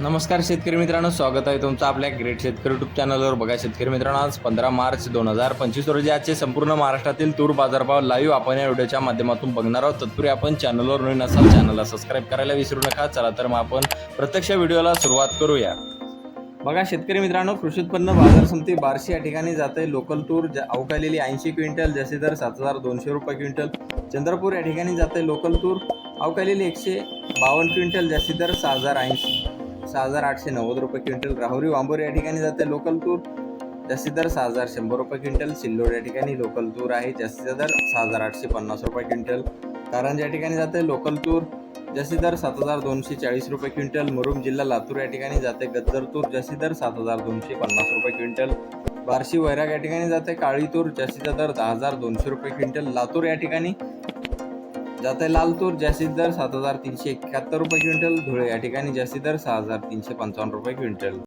नमस्कार शेतकरी मित्रांनो स्वागत आहे तुमचं आपल्या ग्रेट शेतकरी युट्यूब चॅनलवर बघा शेतकरी मित्रांनो आज पंधरा मार्च दोन हजार पंचवीस रोजी आजचे संपूर्ण महाराष्ट्रातील तूर बाजारभाव लाईव्ह आपण या व्हिडिओच्या माध्यमातून बघणार आहोत. तत्पूर्वी आपण चॅनलवर नवीन असाल चॅनलला सबस्क्राईब करायला विसरू नका. चला तर मग आपण प्रत्यक्ष व्हिडिओला सुरुवात करूया. बघा शेतकरी मित्रांनो कृषी उत्पन्न बाजार समिती बार्शी या ठिकाणी जाते. लोकल तूर अवकालेली ऐंशी क्विंटल जसे दर सात हजार दोनशे रुपये क्विंटल. चंद्रपूर या ठिकाणी जाते लोकल तूर. अवकालेली एकशे बावन्न क्विंटल जास्ती दर सहा हजार ऐंशी. सहा हजार आठशे नव्वद रुपये क्विंटल. राहुरी वांबोर या ठिकाणी जाते लोकल तूर जास्तीत दर सहा हजार शंभर रुपये क्विंटल. सिल्लोड या ठिकाणी लोकल तूर आहे. जास्तीचा दर सहा हजार आठशे पन्नास रुपये क्विंटल. कारंज या ठिकाणी जाते लोकल तूर जास्तीत दर सात हजार दोनशे चाळीस रुपये क्विंटल. मुरुम जिल्हा लातूर या ठिकाणी जाते गद्दर तूर जास्तीत दर सात हजार दोनशे पन्नास रुपये क्विंटल. बार्शी वैराग या ठिकाणी जाते काळी तूर जास्तीचा दर दहा हजार दोनशे रुपये क्विंटल. लातूर या ठिकाणी जाते लाल तूर जास्तीत दर सात हजार तीनशे एकाहत्तर रुपये क्विंटल धुळे या ठिकाणी जास्तीत दर सहा हजार तीनशे पंचावन्न रुपये क्विंटल.